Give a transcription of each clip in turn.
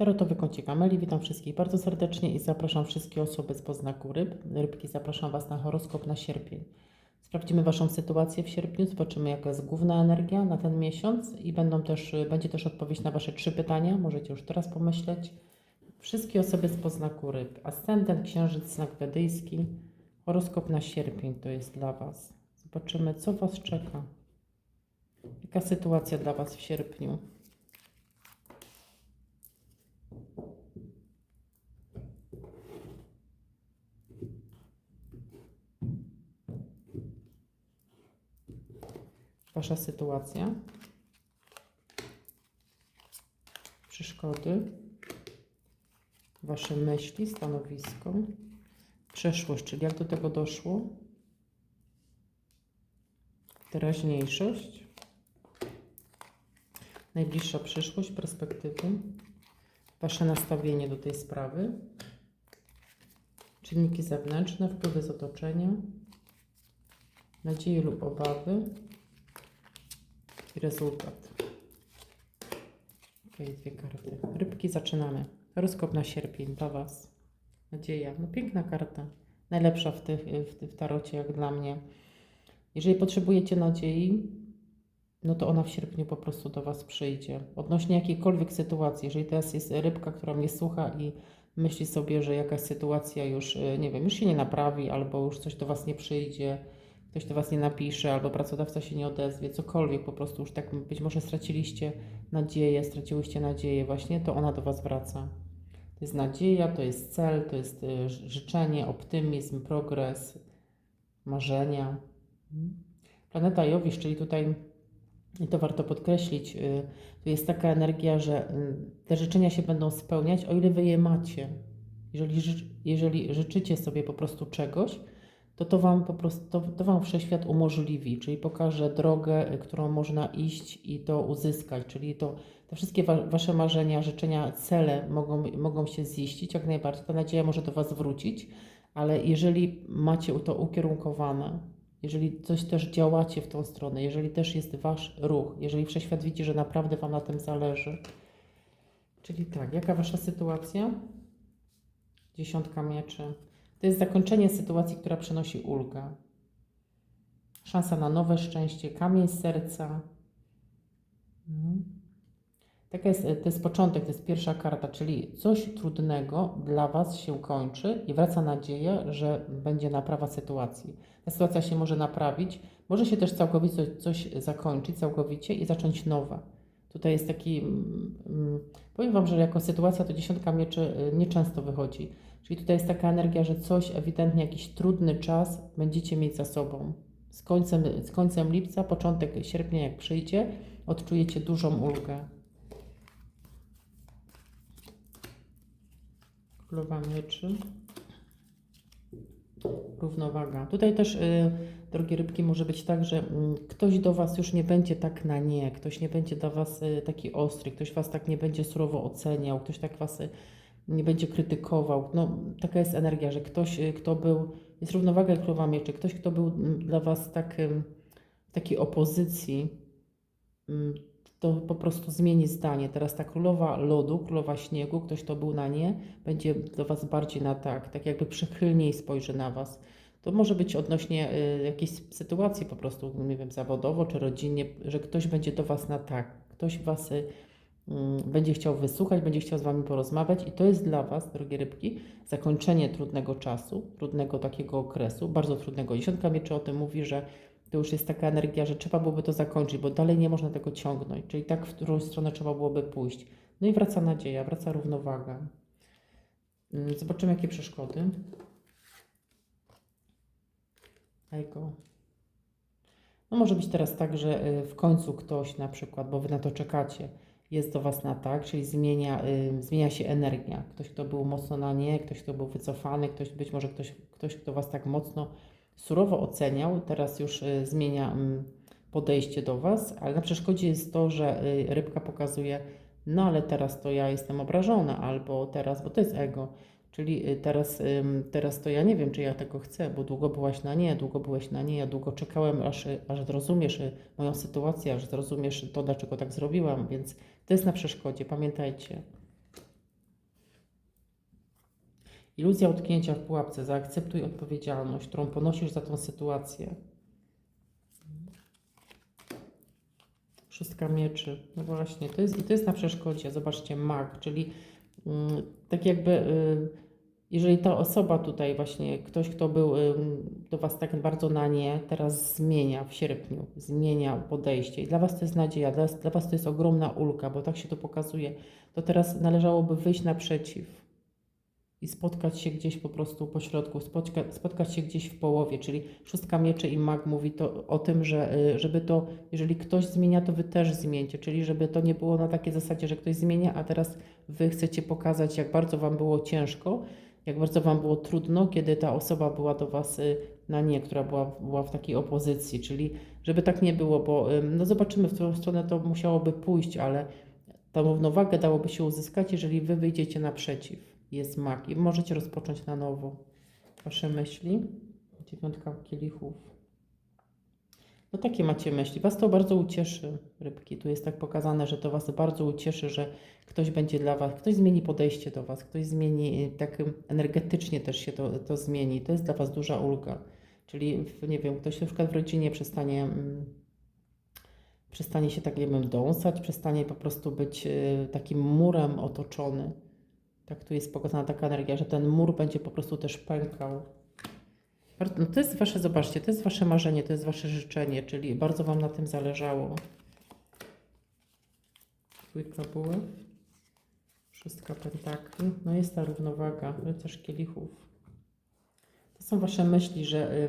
Tarotowy kącik Ameli, witam wszystkich bardzo serdecznie i zapraszam wszystkie osoby z poznaku ryb. Rybki, zapraszam Was na horoskop na sierpień. Sprawdzimy Waszą sytuację w sierpniu, zobaczymy jaka jest główna energia na ten miesiąc i będą też, będzie też odpowiedź na Wasze trzy pytania, możecie już teraz pomyśleć. Wszystkie osoby z poznaku ryb, ascendent, księżyc, znak wedyjski, horoskop na sierpień to jest dla Was. Zobaczymy co Was czeka. Jaka sytuacja dla Was w sierpniu? Wasza sytuacja, przeszkody, Wasze myśli, stanowisko, przeszłość, czyli jak do tego doszło, teraźniejszość, najbliższa przyszłość, perspektywy, Wasze nastawienie do tej sprawy, czynniki zewnętrzne, wpływy z otoczenia, nadzieje lub obawy, rezultat. Ok, dwie karty. Rybki, zaczynamy. Horoskop na sierpień dla Was. Nadzieja. No piękna karta. Najlepsza w, tych, w, w tarocie, jak dla mnie. Jeżeli potrzebujecie nadziei, no to ona w sierpniu po prostu do Was przyjdzie. Odnośnie jakiejkolwiek sytuacji, jeżeli teraz jest rybka, która mnie słucha i myśli sobie, że jakaś sytuacja już, y, nie wiem, już się nie naprawi, albo już coś do Was nie przyjdzie, ktoś do Was nie napisze, albo pracodawca się nie odezwie, cokolwiek, po prostu już tak być może straciliście nadzieję, straciłyście nadzieję właśnie, to ona do Was wraca. To jest nadzieja, to jest cel, to jest y, życzenie, optymizm, progres, marzenia. Planeta Jowisz, czyli tutaj, i to warto podkreślić, y, tu jest taka energia, że y, te życzenia się będą spełniać, o ile Wy je macie. Jeżeli, jeżeli życzycie sobie po prostu czegoś, to to Wam po prostu, to, to Wam Wszechświat umożliwi, czyli pokaże drogę, y, którą można iść i to uzyskać, czyli to te wszystkie wa Wasze marzenia, życzenia, cele mogą, mogą się ziścić jak najbardziej. Ta nadzieja może do Was wrócić, ale jeżeli macie to ukierunkowane, jeżeli coś też działacie w tą stronę, jeżeli też jest Wasz ruch, jeżeli Wszechświat widzi, że naprawdę Wam na tym zależy, czyli tak, jaka Wasza sytuacja? Dziesiątka mieczy. To jest zakończenie sytuacji, która przynosi ulgę. Szansa na nowe szczęście, kamień serca. Mhm. Taka jest, to jest początek, to jest pierwsza karta, czyli coś trudnego dla Was się kończy i wraca nadzieja, że będzie naprawa sytuacji. Ta sytuacja się może naprawić, może się też całkowicie coś zakończyć, całkowicie i zacząć nowe. Tutaj jest taki, mm, mm, powiem Wam, że jako sytuacja to dziesiątka mieczy y, nieczęsto wychodzi. Czyli tutaj jest taka energia, że coś ewidentnie, jakiś trudny czas będziecie mieć za sobą. Z końcem, z końcem lipca, początek sierpnia, jak przyjdzie, odczujecie dużą ulgę. Królowa mieczy. Równowaga. Tutaj też, y, drogie rybki, może być tak, że mm, ktoś do Was już nie będzie tak na nie, ktoś nie będzie dla Was y, taki ostry, ktoś Was tak nie będzie surowo oceniał, ktoś tak Was y, nie będzie krytykował. No, taka jest energia, że ktoś, y, kto był, jest równowaga królowa mieczy, ktoś, kto był mm, dla Was tak, ym, w takiej opozycji, ym, to po prostu zmieni zdanie. Teraz ta królowa lodu, królowa śniegu, ktoś, kto był na nie, będzie do Was bardziej na tak, tak jakby przychylniej spojrzy na Was. To może być odnośnie y, jakiejś sytuacji po prostu, nie wiem, zawodowo czy rodzinnie, że ktoś będzie do Was na tak. Ktoś Was y, mm, będzie chciał wysłuchać, będzie chciał z Wami porozmawiać i to jest dla Was, drogie rybki, zakończenie trudnego czasu, trudnego takiego okresu, bardzo trudnego. Dziesiątka mieczy o tym mówi, że to już jest taka energia, że trzeba byłoby to zakończyć, bo dalej nie można tego ciągnąć, czyli tak, w którą stronę trzeba byłoby pójść. No i wraca nadzieja, wraca równowaga. Mm, Zobaczymy, jakie przeszkody. Ego. No może być teraz tak, że y, w końcu ktoś na przykład, bo Wy na to czekacie, jest do Was na tak, czyli zmienia, y, zmienia się energia. Ktoś, kto był mocno na nie, ktoś, kto był wycofany, ktoś, być może ktoś, ktoś kto Was tak mocno surowo oceniał, teraz już y, zmienia mm, podejście do Was, ale na przeszkodzie jest to, że y, rybka pokazuje, no ale teraz to ja jestem obrażona, albo teraz, bo to jest ego, czyli y, teraz, teraz to ja nie wiem, czy ja tego chcę, bo długo byłaś na nie, długo byłeś na nie, ja długo czekałem, aż, aż zrozumiesz y, moją sytuację, aż zrozumiesz to, dlaczego tak zrobiłam, więc to jest na przeszkodzie, pamiętajcie. Iluzja utknięcia w pułapce. Zaakceptuj odpowiedzialność, którą ponosisz za tą sytuację. Szóstka mieczy. No właśnie, to jest, to jest na przeszkodzie. Zobaczcie, mag, czyli tak jakby, y, jeżeli ta osoba tutaj właśnie, ktoś, kto był do Was tak bardzo na nie, teraz zmienia w sierpniu, zmienia podejście. I dla Was to jest nadzieja, dla, dla Was to jest ogromna ulga, bo tak się to pokazuje. To teraz należałoby wyjść naprzeciw i spotkać się gdzieś po prostu po środku, spotka, spotkać się gdzieś w połowie, czyli szóstka mieczy i mag mówi to o tym, że y, żeby to, jeżeli ktoś zmienia, to wy też zmieńcie, czyli żeby to nie było na takiej zasadzie, że ktoś zmienia, a teraz wy chcecie pokazać, jak bardzo wam było ciężko, jak bardzo wam było trudno, kiedy ta osoba była do was y, na nie, która była, była w takiej opozycji, czyli żeby tak nie było, bo no zobaczymy, w którą stronę to musiałoby pójść, ale tą równowagę dałoby się uzyskać, jeżeli wy wyjdziecie naprzeciw jest mag i możecie rozpocząć na nowo wasze myśli. Dziewiątka kielichów. No takie macie myśli. Was to bardzo ucieszy, rybki. Tu jest tak pokazane, że to Was bardzo ucieszy, że ktoś będzie dla Was, ktoś zmieni podejście do Was, ktoś zmieni, tak energetycznie też się to, to zmieni. To jest dla Was duża ulga. Czyli, nie wiem, ktoś na przykład w rodzinie przestanie, mm, przestanie się tak, nie wiem, dąsać, przestanie po prostu być y, takim murem otoczony. Tak tu jest pokazana taka energia, że ten mur będzie po prostu też pękał. No to jest wasze, zobaczcie, to jest wasze marzenie, to jest wasze życzenie, czyli bardzo wam na tym zależało. Dwójka bułek, szóstka pentakli, no jest ta równowaga, rycerz kielichów. To są wasze myśli, że,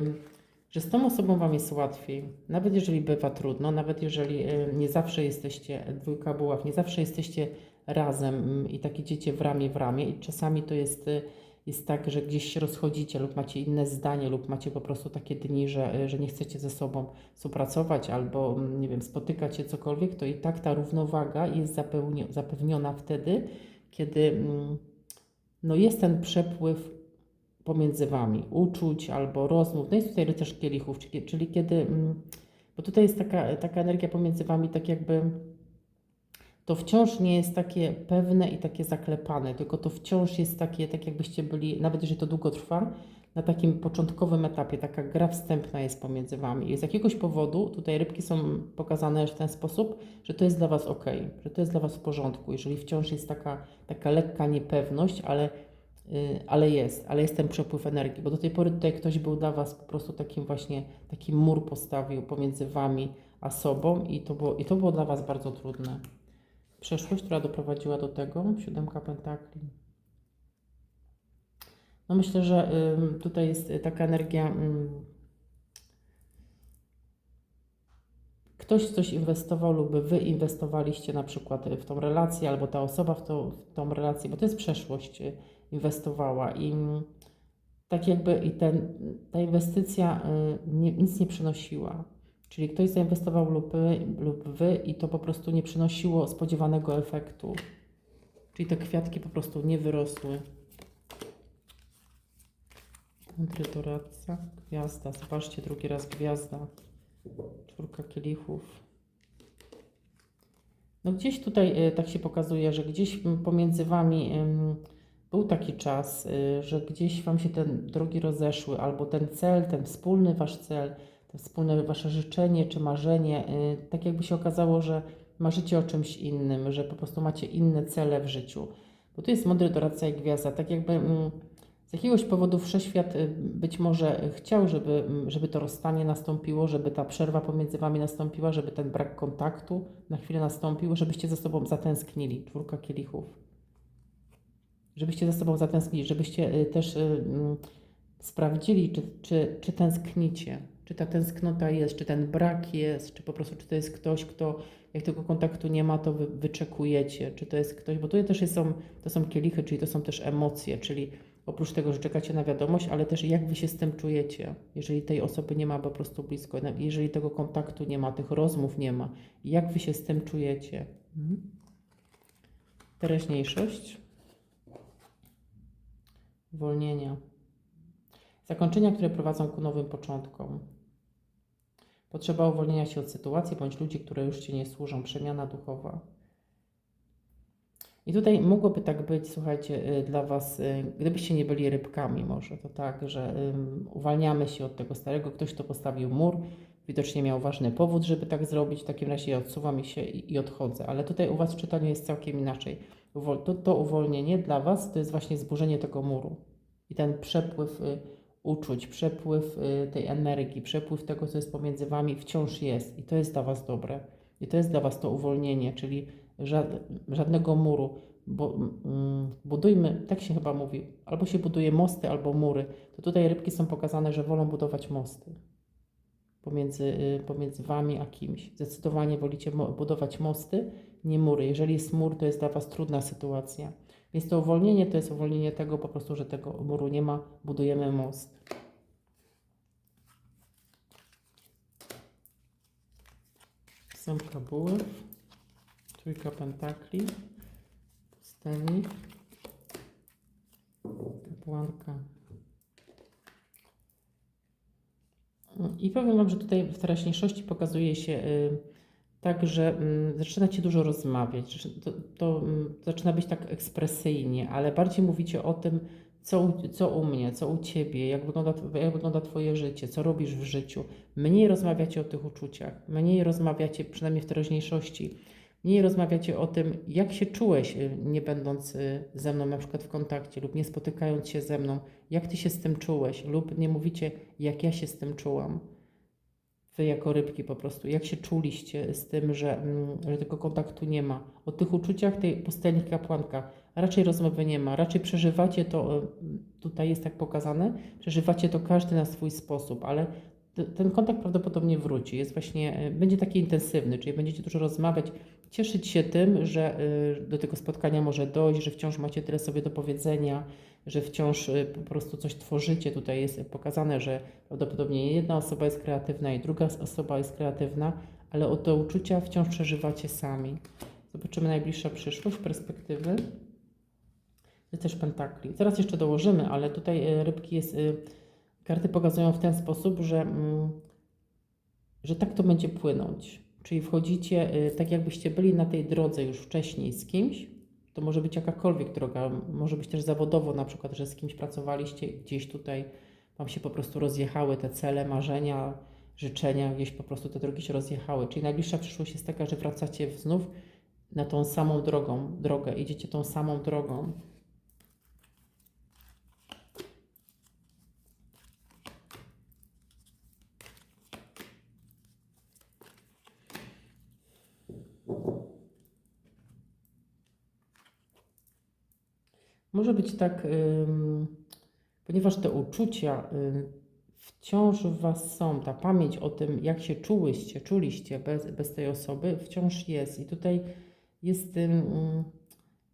że z tą osobą wam jest łatwiej, nawet jeżeli bywa trudno, nawet jeżeli nie zawsze jesteście, dwójka buław, nie zawsze jesteście razem mm, i tak idziecie w ramię w ramię i czasami to jest, y, jest tak, że gdzieś się rozchodzicie lub macie inne zdanie lub macie po prostu takie dni, że, y, że nie chcecie ze sobą współpracować albo mm, nie wiem, spotykać się cokolwiek, to i tak ta równowaga jest zapewniona wtedy, kiedy mm, no jest ten przepływ pomiędzy wami, uczuć albo rozmów. No jest tutaj rycerz kielichów, czyli, czyli kiedy, bo tutaj jest taka, taka energia pomiędzy wami, tak jakby to wciąż nie jest takie pewne i takie zaklepane, tylko to wciąż jest takie, tak jakbyście byli, nawet jeżeli to długo trwa, na takim początkowym etapie, taka gra wstępna jest pomiędzy Wami. I z jakiegoś powodu tutaj rybki są pokazane w ten sposób, że to jest dla Was ok, że to jest dla Was w porządku, jeżeli wciąż jest taka, taka lekka niepewność, ale, yy, ale jest, ale jest ten przepływ energii, bo do tej pory tutaj ktoś był dla Was po prostu takim właśnie, taki mur postawił pomiędzy Wami a sobą i to było, i to było dla Was bardzo trudne przeszłość, która doprowadziła do tego, siódemka pentakli. No myślę, że tutaj jest y, taka energia. Ktoś coś inwestował lub wy inwestowaliście na przykład w tą relację, albo ta osoba w, to, w tą relację, bo to jest przeszłość, y, inwestowała i tak jakby i ten, ta inwestycja y, nic nie przynosiła. Czyli ktoś zainwestował lub, lub wy i to po prostu nie przynosiło spodziewanego efektu. Czyli te kwiatki po prostu nie wyrosły. Mądry doradca, gwiazda. Zobaczcie, drugi raz gwiazda. Czwórka kielichów. No gdzieś tutaj y, tak się pokazuje, że gdzieś pomiędzy wami był taki czas, y, że gdzieś wam się te drogi rozeszły, albo ten cel, ten wspólny wasz cel, wspólne wasze życzenie czy marzenie, y, tak jakby się okazało, że marzycie o czymś innym, że po prostu macie inne cele w życiu. Bo tu jest mądry doradca i gwiazda, tak jakby mm, z jakiegoś powodu wszechświat y, być może chciał, żeby, mm, żeby to rozstanie nastąpiło, żeby ta przerwa pomiędzy wami nastąpiła, żeby ten brak kontaktu na chwilę nastąpił, żebyście ze sobą zatęsknili. Czwórka kielichów. Żebyście ze sobą zatęsknili, żebyście y, też mm, sprawdzili, czy, czy, czy tęsknicie, czy ta tęsknota jest, czy ten brak jest, czy po prostu, czy to jest ktoś, kto, jak tego kontaktu nie ma, to wy wyczekujecie, czy to jest ktoś, bo tutaj też są, to są kielichy, czyli to są też emocje, czyli oprócz tego, że czekacie na wiadomość, ale też jak wy się z tym czujecie, jeżeli tej osoby nie ma po prostu blisko, jeżeli tego kontaktu nie ma, tych rozmów nie ma, jak wy się z tym czujecie. Mhm. Teraźniejszość, uwolnienia. Zakończenia, które prowadzą ku nowym początkom. Potrzeba uwolnienia się od sytuacji bądź ludzi, które już Ci nie służą. Przemiana duchowa. I tutaj mogłoby tak być, słuchajcie, y, dla Was, y, gdybyście nie byli rybkami, może to tak, że ym, uwalniamy się od tego starego, ktoś to postawił mur, widocznie miał ważny powód, żeby tak zrobić, w takim razie ja odsuwam się i, i odchodzę. Ale tutaj u Was w czytaniu jest całkiem inaczej. Uwol- to, to uwolnienie dla Was to jest właśnie zburzenie tego muru i ten przepływ y, uczuć, przepływ y, tej energii, przepływ tego, co jest pomiędzy Wami, wciąż jest i to jest dla Was dobre. I to jest dla Was to uwolnienie, czyli żad, żadnego muru. Bo, mm, budujmy, tak się chyba mówi, albo się buduje mosty, albo mury. To tutaj rybki są pokazane, że wolą budować mosty pomiędzy, y, pomiędzy Wami a kimś. Zdecydowanie wolicie budować mosty, nie mury. Jeżeli jest mur, to jest dla Was trudna sytuacja. Więc to uwolnienie to jest uwolnienie tego po prostu, że tego muru nie ma, budujemy most. Ósemka bułek, trójka pentakli, pustelnik, kapłanka. I powiem Wam, że tutaj w teraźniejszości pokazuje się y, tak, że mm, zaczynacie dużo rozmawiać, to, to mm, zaczyna być tak ekspresyjnie, ale bardziej mówicie o tym, co, co u mnie, co u Ciebie, jak wygląda, jak wygląda Twoje życie, co robisz w życiu. Mniej rozmawiacie o tych uczuciach, mniej rozmawiacie, przynajmniej w teraźniejszości, mniej rozmawiacie o tym, jak się czułeś, y, nie będąc y, ze mną na przykład w kontakcie lub nie spotykając się ze mną, jak Ty się z tym czułeś, lub nie mówicie, jak ja się z tym czułam. Wy jako rybki po prostu, jak się czuliście z tym, że, mm, że tego kontaktu nie ma. O tych uczuciach tej pustelnik kapłanka. Raczej rozmowy nie ma, raczej przeżywacie to, e, tutaj jest tak pokazane, przeżywacie to każdy na swój sposób, ale ten kontakt prawdopodobnie wróci, jest właśnie, e, będzie taki intensywny, czyli będziecie dużo rozmawiać, cieszyć się tym, że e, do tego spotkania może dojść, że wciąż macie tyle sobie do powiedzenia, że wciąż e, po prostu coś tworzycie. Tutaj jest pokazane, że prawdopodobnie jedna osoba jest kreatywna i druga osoba jest kreatywna, ale o te uczucia wciąż przeżywacie sami. Zobaczymy najbliższa przyszłość, perspektywy. Jest też pentakli. Zaraz jeszcze dołożymy, ale tutaj e, rybki jest, e, karty pokazują w ten sposób, że, mm, że tak to będzie płynąć. Czyli wchodzicie tak, jakbyście byli na tej drodze już wcześniej z kimś. To może być jakakolwiek droga, może być też zawodowo, na przykład, że z kimś pracowaliście gdzieś tutaj Wam się po prostu rozjechały te cele, marzenia, życzenia, gdzieś po prostu te drogi się rozjechały. Czyli najbliższa przyszłość jest taka, że wracacie znów na tą samą drogą, drogę, idziecie tą samą drogą. Może być tak, ponieważ te uczucia wciąż w Was są, ta pamięć o tym, jak się czułyście, czuliście bez, bez tej osoby, wciąż jest. I tutaj jest,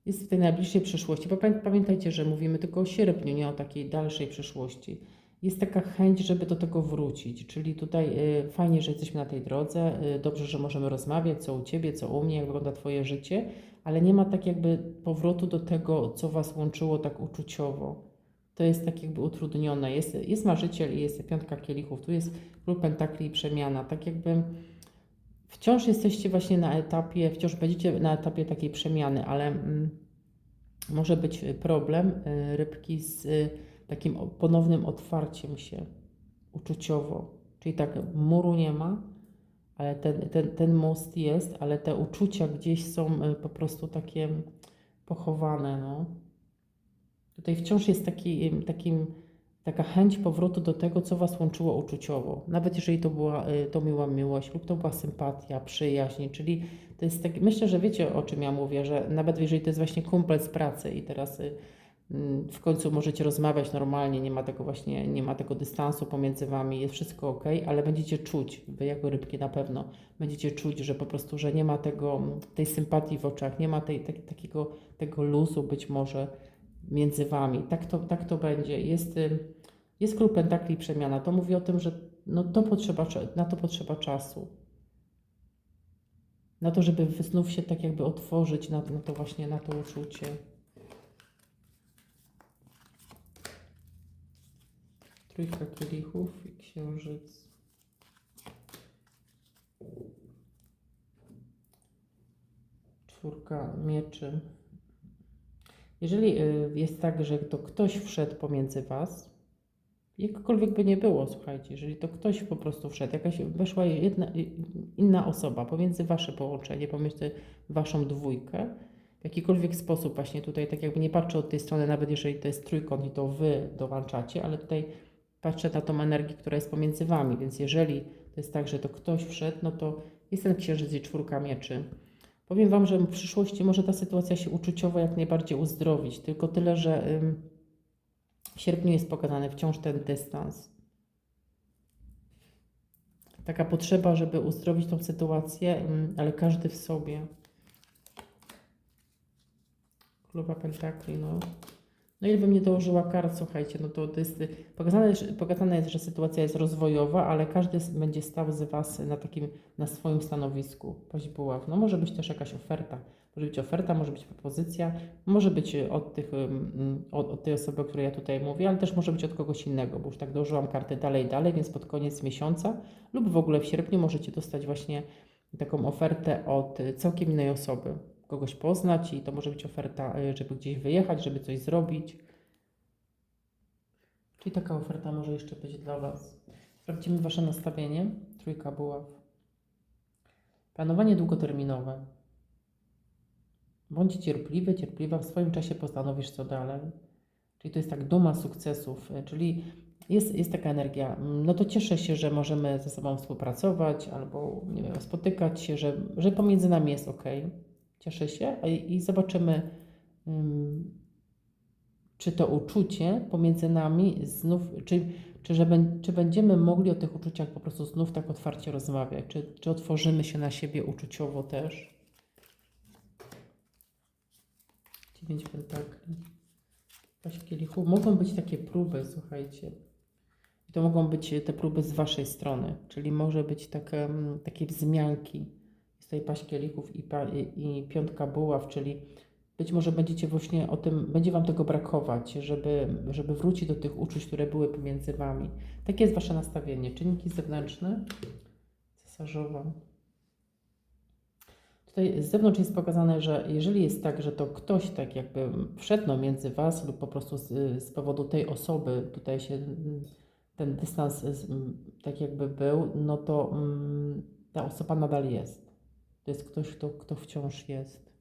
jest w tej najbliższej przyszłości. Bo pamię- pamiętajcie, że mówimy tylko o sierpniu, nie o takiej dalszej przyszłości. Jest taka chęć, żeby do tego wrócić. Czyli tutaj y, fajnie, że jesteśmy na tej drodze, y, dobrze, że możemy rozmawiać, co u Ciebie, co u mnie, jak wygląda Twoje życie, ale nie ma tak jakby powrotu do tego, co Was łączyło tak uczuciowo. To jest tak jakby utrudnione. Jest, jest marzyciel i jest piątka kielichów, tu jest król pentakli i przemiana. Tak jakby wciąż jesteście właśnie na etapie, wciąż będziecie na etapie takiej przemiany, ale mm, może być problem y, rybki z y, takim ponownym otwarciem się uczuciowo. Czyli tak, muru nie ma, ale ten, ten, ten most jest, ale te uczucia gdzieś są y, po prostu takie pochowane. No. Tutaj wciąż jest taki, takim, taka chęć powrotu do tego, co Was łączyło uczuciowo. Nawet jeżeli to była y, to miła miłość lub to była sympatia, przyjaźń, czyli to jest tak, myślę, że wiecie o czym ja mówię, że nawet jeżeli to jest właśnie kumpel z pracy i teraz mm, w końcu możecie rozmawiać normalnie, nie ma tego właśnie, nie ma tego dystansu pomiędzy Wami, jest wszystko ok, ale będziecie czuć, Wy jako rybki na pewno, będziecie czuć, że po prostu, że nie ma tego, tej sympatii w oczach, nie ma tej, tak, takiego tego luzu być może między Wami. Tak to, tak to będzie. Jest, jest król pentakli przemiana. To mówi o tym, że no to potrzeba, na to potrzeba czasu. Na to, żeby znów się tak jakby otworzyć na, na to właśnie, na to uczucie. Trójka kielichów i księżyc. Czwórka mieczy Jeżeli y, jest tak, że to ktoś wszedł pomiędzy Was, jakkolwiek by nie było, słuchajcie, jeżeli to ktoś po prostu wszedł, jakaś weszła jedna, y, inna osoba pomiędzy Wasze połączenie, pomiędzy Waszą dwójkę, w jakikolwiek sposób właśnie tutaj, tak jakby nie patrzę od tej strony, nawet jeżeli to jest trójkąt i to Wy dołączacie, ale tutaj patrzę na tą energię, która jest pomiędzy Wami, więc jeżeli to jest tak, że to ktoś wszedł, no to jest ten księżyc i czwórka mieczy. Powiem Wam, że w przyszłości może ta sytuacja się uczuciowo jak najbardziej uzdrowić, tylko tyle, że w sierpniu jest pokazany wciąż ten dystans. Taka potrzeba, żeby uzdrowić tą sytuację, ale każdy w sobie. Królowa Pentakli, no. No ile bym nie dołożyła kart, słuchajcie, no to, to jest pokazane, pokazane jest, że sytuacja jest rozwojowa, ale każdy będzie stał z Was na takim, na swoim stanowisku. Paść buław. No może być też jakaś oferta. Może być oferta, może być propozycja, może być y, od, tych, od, od tej osoby, o której ja tutaj mówię, ale też może być od kogoś innego, bo już tak dołożyłam karty dalej, dalej, więc pod koniec miesiąca lub w ogóle w sierpniu możecie dostać właśnie taką ofertę od y, całkiem innej osoby kogoś poznać i to może być oferta, y, żeby gdzieś wyjechać, żeby coś zrobić. Czyli taka oferta może jeszcze być dla Was. Sprawdzimy Wasze nastawienie. Trójka buław. Planowanie długoterminowe. Bądź cierpliwy, cierpliwa, w swoim czasie postanowisz co dalej. Czyli to jest tak duma sukcesów, y, czyli jest, jest taka energia, mm, no to cieszę się, że możemy ze sobą współpracować albo nie wiem, spotykać się, że, że pomiędzy nami jest ok. Cieszę się i zobaczymy, ym, czy to uczucie pomiędzy nami znów, czy, czy, że, czy będziemy mogli o tych uczuciach po prostu znów tak otwarcie rozmawiać, czy, czy otworzymy się na siebie uczuciowo też. Dziewięć pentakli. Paść kielichu. Mogą być takie próby, słuchajcie. I to mogą być te próby z Waszej strony, czyli może być takie, mm, takie wzmianki. Paść kielichów i, pa, i, i piątka buław, czyli być może będziecie właśnie o tym, będzie Wam tego brakować, żeby, żeby wrócić do tych uczuć, które były pomiędzy Wami. Takie jest Wasze nastawienie. Czynniki zewnętrzne, cesarzowa. Tutaj z zewnątrz jest pokazane, że jeżeli jest tak, że to ktoś tak jakby wszedł między Was lub po prostu z, z powodu tej osoby tutaj się ten dystans z, tak jakby był, no to mm, ta osoba nadal jest. To jest ktoś, kto, kto wciąż jest.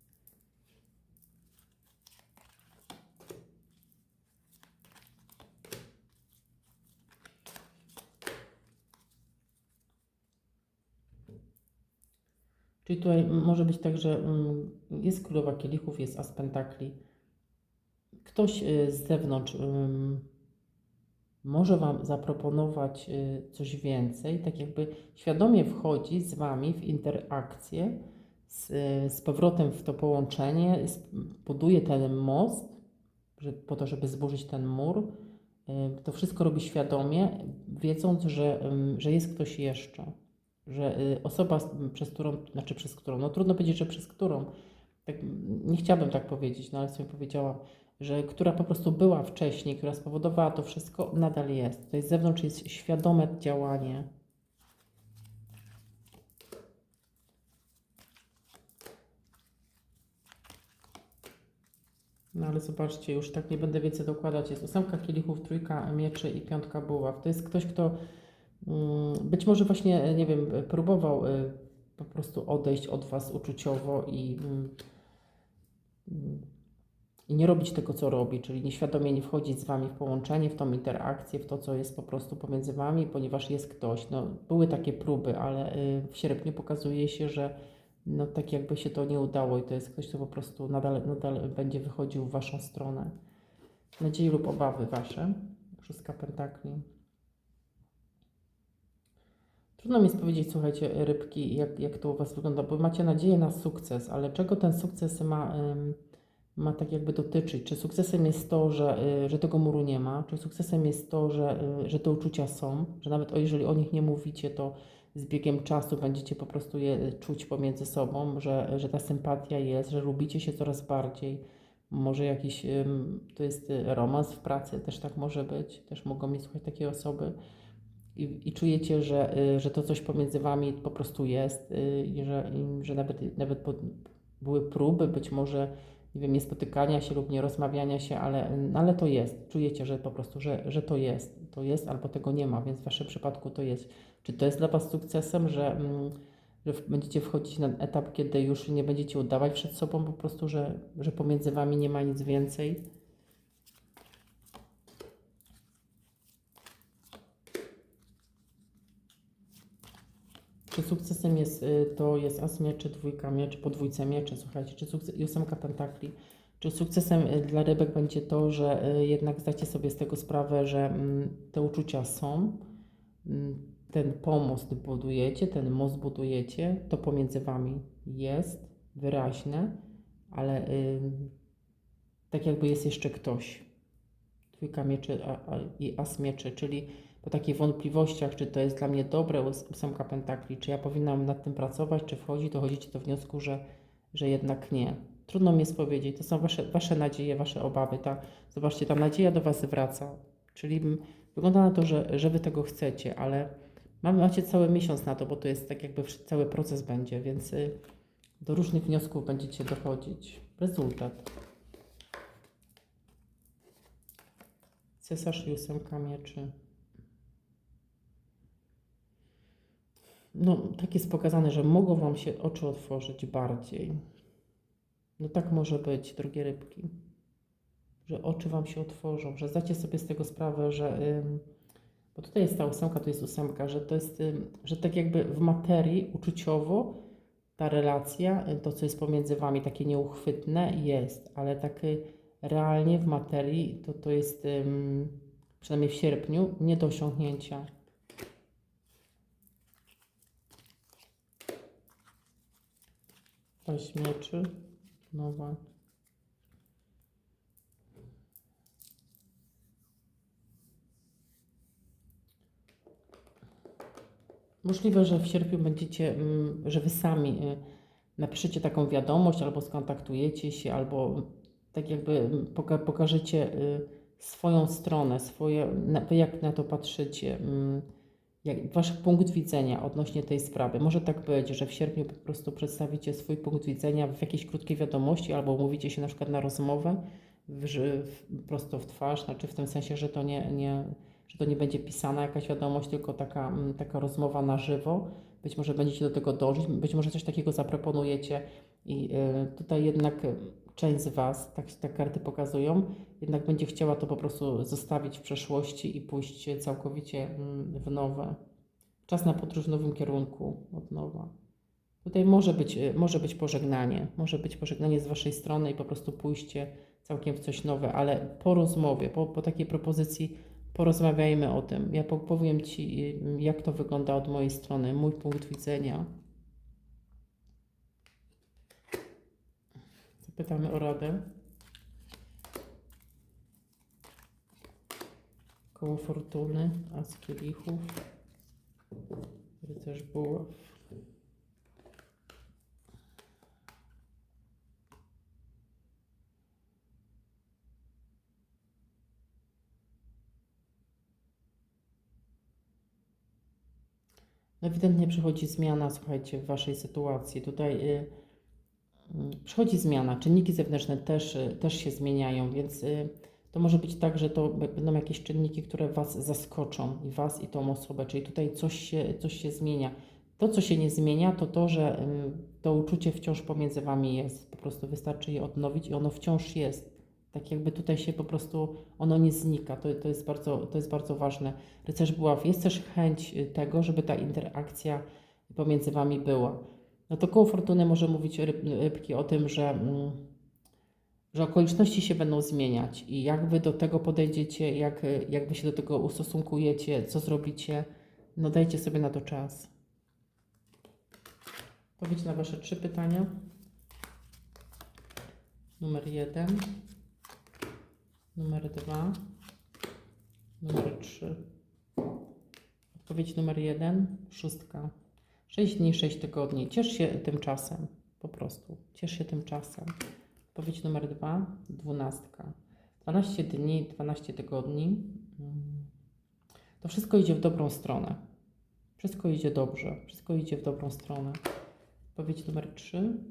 Czyli tutaj może być tak, że mm, jest królowa kielichów, jest as pentakli. Ktoś y, z zewnątrz może Wam zaproponować y, coś więcej, tak jakby świadomie wchodzi z Wami w interakcję, z, y, z powrotem w to połączenie, buduje ten most, że, po to, żeby zburzyć ten mur. Y, To wszystko robi świadomie, wiedząc, że, że jest ktoś jeszcze że osoba, przez którą, znaczy przez którą, no trudno powiedzieć, że przez którą, tak, nie chciałabym tak powiedzieć, no ale sobie powiedziałam, że która po prostu była wcześniej, która spowodowała to wszystko, nadal jest. Tutaj z zewnątrz jest świadome działanie. No ale zobaczcie, już tak nie będę więcej dokładać. Jest ósemka kielichów, trójka mieczy i piątka buław. To jest ktoś, kto Mm, Być może właśnie, nie wiem, próbował y, po prostu odejść od Was uczuciowo i, mm, i nie robić tego, co robi, czyli nieświadomie nie wchodzić z Wami w połączenie, w tą interakcję, w to, co jest po prostu pomiędzy Wami, ponieważ jest ktoś. No, były takie próby, ale y, w sierpniu pokazuje się, że no, tak jakby się to nie udało i to jest ktoś, kto po prostu nadal, nadal będzie wychodził w Waszą stronę. Nadzieje lub obawy Wasze. Szóstka pentakli. Trudno mi jest powiedzieć, słuchajcie, rybki, jak, jak to u Was wygląda, bo macie nadzieję na sukces, ale czego ten sukces ma, ma tak jakby dotyczyć? Czy sukcesem jest to, że, y, że tego muru nie ma? Czy sukcesem jest to, że, y, że te uczucia są? Że nawet jeżeli o nich nie mówicie, to z biegiem czasu będziecie po prostu je czuć pomiędzy sobą, że, że ta sympatia jest, że lubicie się coraz bardziej. Może jakiś, to jest y, romans w pracy, też tak może być, też mogą mieć słuchać takie osoby i, i czujecie, że, y, że to coś pomiędzy wami po prostu jest y, i że, i że nawet, nawet były próby, być może nie wiem, nie spotykania się lub nie rozmawiania się, ale, ale to jest. Czujecie, że po prostu, że, że to jest. To jest albo tego nie ma, więc w Waszym przypadku to jest. Czy to jest dla Was sukcesem, że, mm, że będziecie wchodzić na etap, kiedy już nie będziecie udawać przed sobą, po prostu, że, że pomiędzy Wami nie ma nic więcej? Czy sukcesem jest, y, to jest as mieczy, dwójka mieczy, podwójce mieczy, słuchajcie, czy sukces, i ósemka pentakli. Czy sukcesem y, dla rybek będzie to, że y, jednak zdacie sobie z tego sprawę, że mm, te uczucia są, mm, ten pomost budujecie, ten most budujecie, to pomiędzy wami jest wyraźne, ale y, tak jakby jest jeszcze ktoś. Dwójka mieczy a, a, i as mieczy, czyli po takich wątpliwościach, czy to jest dla mnie dobre, ós- ósemka pentakli, czy ja powinnam nad tym pracować, czy wchodzi, dochodzicie do wniosku, że, że jednak nie. Trudno mi jest powiedzieć, to są wasze, wasze nadzieje, wasze obawy. Ta, zobaczcie, ta nadzieja do was wraca, czyli wygląda na to, że, że wy tego chcecie, ale mamy, macie cały miesiąc na to, bo to jest tak jakby cały proces będzie, więc y, do różnych wniosków będziecie dochodzić. Rezultat. Cesarz i ósemka mieczy. No, tak jest pokazane, że mogą Wam się oczy otworzyć bardziej. No tak może być, drogie rybki. Że oczy Wam się otworzą, że zdacie sobie z tego sprawę, że. Bo tutaj jest ta ósemka, tu jest ósemka, że to jest, że tak jakby w materii uczuciowo ta relacja, y, to co jest pomiędzy Wami takie nieuchwytne jest, ale tak y, realnie w materii to, to jest, przynajmniej w sierpniu, nie do osiągnięcia. Paść mieczy, nowa. Możliwe, że w sierpniu będziecie, mm, że wy sami y, napiszecie taką wiadomość, albo skontaktujecie się, albo tak jakby mm, poka- pokażecie y, swoją stronę, swoje, jak na to patrzycie, mm, jak, wasz punkt widzenia odnośnie tej sprawy. Może tak być, że w sierpniu po prostu przedstawicie swój punkt widzenia w jakiejś krótkiej wiadomości, albo umówicie się na przykład na rozmowę w, w, prosto w twarz, znaczy w tym sensie, że to nie, nie, że to nie będzie pisana jakaś wiadomość, tylko taka, mm, taka rozmowa na żywo. Być może będziecie do tego dążyć, być może coś takiego zaproponujecie i y, tutaj jednak część z Was, tak, tak karty pokazują, jednak będzie chciała to po prostu zostawić w przeszłości i pójść całkowicie mm, w nowe. Czas na podróż w nowym kierunku od nowa. Tutaj może być, y, może być pożegnanie, może być pożegnanie z Waszej strony i po prostu pójście całkiem w coś nowe, ale po rozmowie, po, po takiej propozycji porozmawiajmy o tym. Ja po- powiem Ci, y, jak to wygląda od mojej strony, mój punkt widzenia. Zapytamy o radę. Koło fortuny, as kielichów, rycerz buław. No ewidentnie przychodzi zmiana, słuchajcie, w Waszej sytuacji. Tutaj y, przychodzi zmiana, czynniki zewnętrzne też, też się zmieniają, więc y, to może być tak, że to będą jakieś czynniki, które Was zaskoczą, i Was, i tą osobę, czyli tutaj coś się, coś się zmienia. To, co się nie zmienia, to to, że to uczucie wciąż pomiędzy Wami jest. Po prostu wystarczy je odnowić i ono wciąż jest. Tak jakby tutaj się po prostu, ono nie znika. To, to, jest, bardzo, to jest bardzo ważne. Rycerz Buław, jest też chęć tego, żeby ta interakcja pomiędzy Wami była. No to koło fortuny może mówić ryb, rybki o tym, że, mm, że okoliczności się będą zmieniać i jak Wy do tego podejdziecie, jak, jak Wy się do tego ustosunkujecie, co zrobicie, no dajcie sobie na to czas. Odpowiedź na Wasze trzy pytania. Numer jeden, numer dwa, numer trzy. Odpowiedź numer jeden, szóstka. 6 dni, 6 tygodni. Ciesz się tym czasem, po prostu. Ciesz się tym czasem. Numer dwa, dwunastka. 12 dni, 12 tygodni. To wszystko idzie w dobrą stronę. Wszystko idzie dobrze. Wszystko idzie w dobrą stronę. Odpowiedź numer 3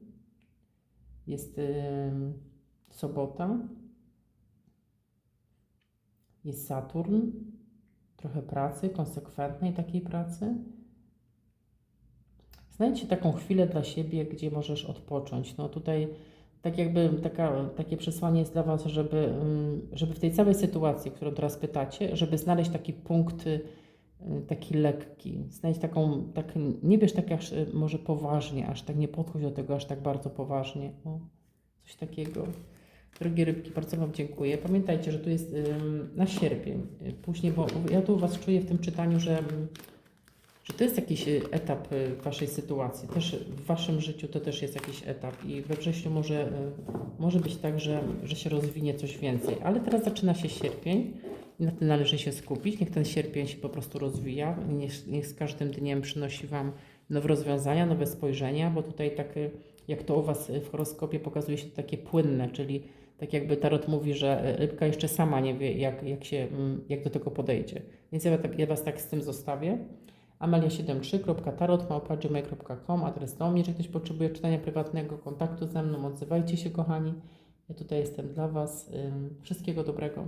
jest ym, sobota. Jest Saturn, trochę pracy, konsekwentnej takiej pracy. Znajdźcie taką chwilę dla siebie, gdzie możesz odpocząć. No tutaj tak jakby taka, takie przesłanie jest dla Was, żeby, ym, żeby w tej całej sytuacji, którą teraz pytacie, żeby znaleźć taki punkt y, taki lekki, znaleźć taką, tak, nie bierz tak aż y, może poważnie, aż tak nie podchodź do tego aż tak bardzo poważnie. Coś takiego. Drogie rybki, bardzo Wam dziękuję. Pamiętajcie, że tu jest na sierpień. Y, Później, bo ja tu Was czuję w tym czytaniu, że, że to jest jakiś y, etap y, Waszej sytuacji. Też w Waszym życiu to też jest jakiś etap i we wrześniu może, y, może być tak, że, że się rozwinie coś więcej. Ale teraz zaczyna się sierpień i na tym należy się skupić. Niech ten sierpień się po prostu rozwija. Niech, niech z każdym dniem przynosi Wam nowe rozwiązania, nowe spojrzenia, bo tutaj tak jak to u Was w horoskopie pokazuje się to takie płynne, czyli tak jakby Tarot mówi, że rybka jeszcze sama nie wie, jak, jak, się, mm, jak do tego podejdzie. Więc ja, tak, ja Was tak z tym zostawię. amelia73.tarot.gmail.com Adres do mnie, jeżeli ktoś potrzebuje czytania prywatnego, kontaktu ze mną, odzywajcie się kochani. Ja tutaj jestem dla Was. Wszystkiego dobrego.